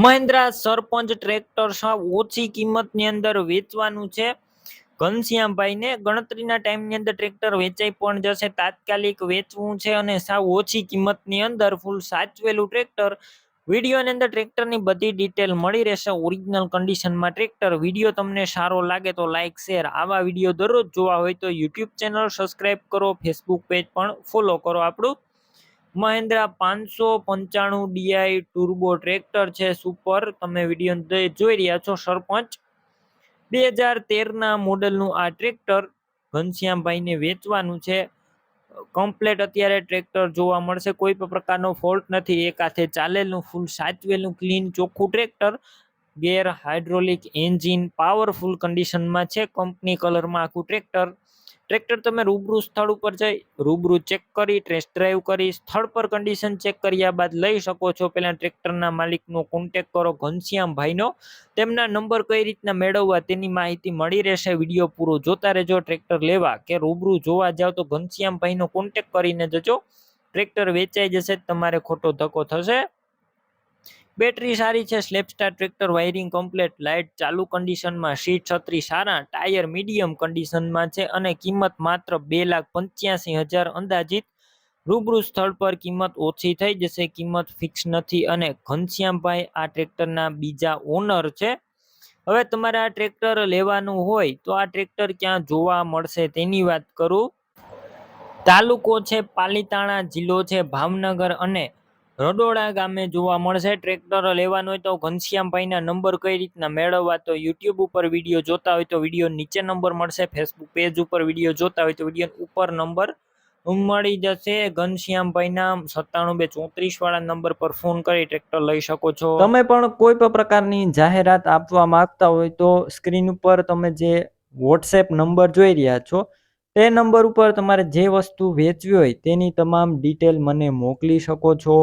મહિન્દ્રા સરપંચ tractor ઓછી કિંમતની અંદર વેચવાનું છે. ઘનશ્યામભાઈને ગણતરીના ટાઈમની અંદર ટ્રેક્ટર વેચાઈ પણ જશે. તાત્કાલિક વેચવું છે અને સાવ ઓછી કિંમતની અંદર ફૂલ સાચવેલું ટ્રેક્ટર. વિડીયોની અંદર ટ્રેક્ટરની બધી ડિટેલ મળી રહેશે. ઓરિજિનલ કન્ડિશનમાં ટ્રેક્ટર. વીડિયો તમને સારો લાગે તો લાઇક શેર આવા વીડિયો દરરોજ જોવા હોય તો યુટ્યુબ ચેનલ સબસ્ક્રાઈબ કરો. ફેસબુક પેજ પણ ફોલો કરો આપણું. મહિન્દ્રા પાંચસો પંચાણું ડીઆઈ ટુર્બો ટ્રેક્ટર છે સુપર. તમે વીડિયો જોઈ રહ્યા છો સરપંચ. બે હજાર તેરના મોડલનું આ ટ્રેક્ટર ઘનશ્યામભાઈને વેચવાનું છે. કમ્પ્લેટ અત્યારે ટ્રેક્ટર જોવા મળશે. કોઈ પણ પ્રકારનો ફોલ્ટ નથી. એક હાથે ચાલેલું, ફૂલ સાચવેલું, ક્લીન, ચોખ્ખું tractor. Gear hydraulic engine powerful કન્ડિશનમાં છે. કંપની કલરમાં આખું ટ્રેક્ટર ટ્રેક્ટર તમે રૂબરૂ સ્થળ ઉપર જઈ, રૂબરૂ ચેક કરી ટેસ્ટ ડ્રાઈવ કરી, સ્થળ પર કન્ડિશન ચેક કર્યા બાદ લઈ શકો છો. પહેલાં ટ્રેક્ટરના માલિકનો કોન્ટેક કરો, ઘનશ્યામભાઈનો. તેમના નંબર કઈ રીતના મેળવવા તેની માહિતી મળી રહેશે. વીડિયો પૂરો જોતા રહેજો. ટ્રેક્ટર લેવા કે રૂબરૂ જોવા જાઓ તો ઘનશ્યામભાઈનો કોન્ટેક કરીને જજો. ટ્રેક્ટર વેચાઈ જશે, તમારે ખોટો ધક્કો થશે. બેટરી સારી છે સ્લેપસ્ટાર ટ્રેક્ટર, વાયરિંગ કમ્પ્લેટ, લાઇટ ચાલુ કન્ડિશનમાં, સીટ છત્રી સારા, ટાયર મીડિયમ કન્ડિશનમાં છે અને કિંમત માત્ર બે લાખ પંચ્યાસી હજાર અંદાજિત. રૂબરૂ સ્થળ પર કિંમત ઓછી થઈ જશે, કિંમત ફિક્સ નથી અને ઘનશ્યામભાઈ આ ટ્રેક્ટરના બીજા ઓનર છે. હવે તમારે આ ટ્રેક્ટર લેવાનું હોય તો આ ટ્રેક્ટર ક્યાં જોવા મળશે તેની વાત કરું. તાલુકો છે, પાલીતાણા જિલ્લો છે, ભાવનગર અને રડોળા ગામે જોવા મળશે. ટ્રેક્ટર લેવાનું હોય તો ઘનશ્યામભાઈના નંબર કઈ રીતના મેળવવા તો યુટ્યુબ ઉપર વીડિયો જોતા હોય તો વીડિયો નીચે નંબર મળશે. ફેસબુક પેજ ઉપર વીડિયો જોતા હોય તો વીડિયો ઉપર નંબર મળી જશે. ઘનશ્યામભાઈના સત્તાણું બે ચોત્રીસ વાળા નંબર પર ફોન કરી ટ્રેક્ટર લઈ શકો છો. તમે પણ કોઈ પણ પ્રકારની જાહેરાત આપવા માંગતા હોય તો સ્ક્રીન ઉપર તમે જે વોટ્સએપ નંબર જોઈ રહ્યા છો, તે નંબર ઉપર તમારે જે વસ્તુ વેચવી હોય તેની તમામ ડિટેલ મને મોકલી શકો છો.